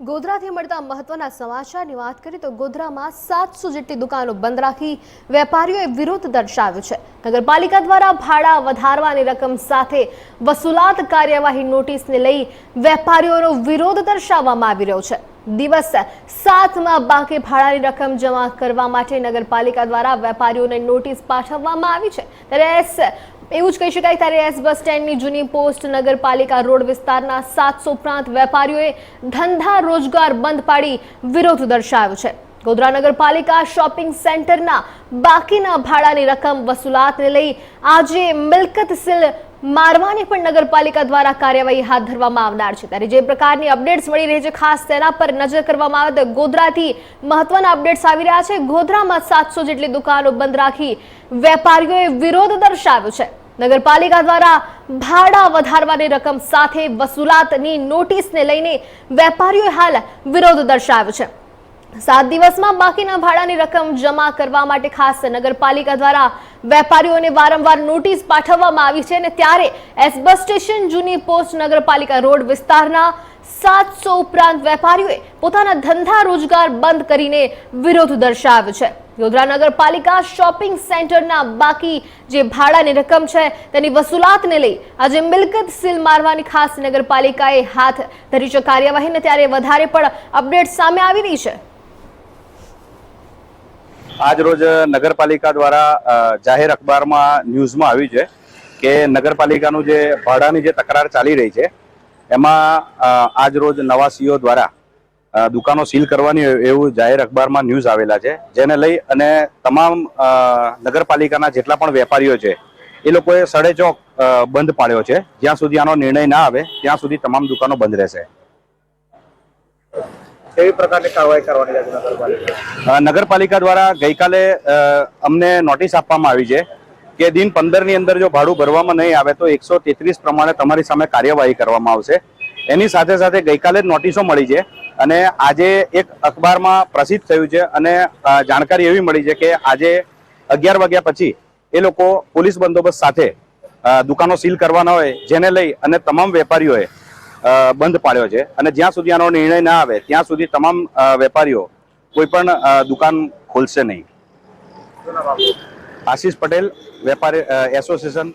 ગોધરાથી મળતા મહત્વના સમાચારની વાત કરીએ તો ગોધરામાં સાતસો જેટલી દુકાનો બંધ રાખી વેપારીઓએ વિરોધ દર્શાવ્યો છે. નગરપાલિકા દ્વારા ભાડા વધારવાની રકમ સાથે વસૂલાત કાર્યવાહી નોટિસને લઈ વેપારીઓનો વિરોધ દર્શાવવામાં આવી રહ્યો છે. દિવસ સાતમાં બાકી ભાડાની રકમ જમા કરવા માટે નગરપાલિકા દ્વારા વેપારીઓને નોટિસ પાઠવવામાં આવી છે. ત્યારે એસ એવું જ કહી શકાય ત્યારે એસ બસ સ્ટેન્ડની જૂની પોસ્ટ નગરપાલિકા રોડ વિસ્તારના સાતસો પ્રાંત વેપારીઓએ ધંધા રોજગાર બંધ પાડી વિરોધ દર્શાવ્યો છે. ગોધરા નગરપાલિકા શોપિંગ સેન્ટરના બાકીના ભાડાની રકમ વસૂલાતને લઈ આજે મિલકત સીલ મારવાની પણ નગરપાલિકા દ્વારા કાર્યવાહી હાથ ધરવામાં આવનાર છે. ત્યારે જે પ્રકારની અપડેટ્સ મળી રહી છે, ખાસ તેના પર નજર કરવામાં આવે તો ગોધરાથી મહત્વના અપડેટ્સ આવી રહ્યા છે. ગોધરામાં સાતસો જેટલી દુકાનો બંધ રાખી વેપારીઓએ વિરોધ દર્શાવ્યો છે. નગરપાલિકા દ્વારા ભાડા વધારવાની રકમ સાથે વસૂલાતની નોટિસને લઈને વેપારીઓએ હાલ વિરોધ દર્શાવ્યો છે. સાત દિવસમાં બાકીના ભાડાની રકમ જમા કરવા માટે ખાસ નગરપાલિકા દ્વારા વેપારીઓને વારંવાર નોટિસ પાઠવવામાં આવી છે અને ત્યારે એસ સ્ટેશન જૂની પોસ્ટ નગરપાલિકા રોડ વિસ્તારના સાતસો ઉપરાંત વેપારીઓએ પોતાના ધંધા રોજગાર બંધ કરીને વિરોધ દર્શાવ્યો છે. ગોધરા નગરપાલિકા શોપિંગ સેન્ટરના બાકી જે ભાડાની રકમ છે તેની વસૂલાતને લઈ આજે મિલકત સીલ મારવાની ખાસ નગરપાલિકાએ હાથ ધરી છે કાર્યવાહીને. ત્યારે વધારે પણ અપડેટ સામે આવી રહી છે. આજ રોજ નગરપાલિકા દ્વારા જાહેર અખબારમાં ન્યૂઝમાં આવ્યું છે કે નગરપાલિકાનું જે ભાડાની જે તકરાર ચાલી રહી છે, એમાં આજરોજ આજ રોજ નવા સીઓ દ્વારા દુકાનો સીલ કરવાની એવું જાહેર અખબારમાં ન્યૂઝ આવેલા છે. જેને લઈ અને તમામ નગરપાલિકાના જેટલા પણ વેપારીઓ છે, એ લોકોએ સડે ચોક બંધ પાડ્યો છે. જ્યાં સુધી આનો નિર્ણય ના આવે, ત્યાં સુધી તમામ દુકાનો બંધ રહેશે. કેવી પ્રકારની કાર્યવાહી કરવાની છે નગરપાલિકા નગરપાલિકા દ્વારા ગઈકાલે અમને નોટિસ આપવામાં આવી છે કે દિન પંદરની અંદર જો ભાડું ભરવામાં નહીં આવે તો એકસો તેત્રીસ પ્રમાણે તમારી સામે કાર્યવાહી કરવામાં આવશે. એની સાથે સાથે ગઈકાલે જ નોટિસો મળી છે અને આજે એક અખબારમાં પ્રસિદ્ધ થયું છે અને જાણકારી એવી મળી છે કે આજે અગિયાર વાગ્યા પછી એ લોકો પોલીસ બંદોબસ્ત સાથે દુકાનો સીલ કરવાના હોય જેને લઈ અને તમામ વેપારીઓએ બંધ પાડ્યો છે. અને જ્યાં સુધી આનો નિર્ણય ના આવે, ત્યાં સુધી તમામ વેપારીઓ કોઈ પણ દુકાન ખોલશે નહીં. આશીષ પટેલ, વેપારી એસોસિએશન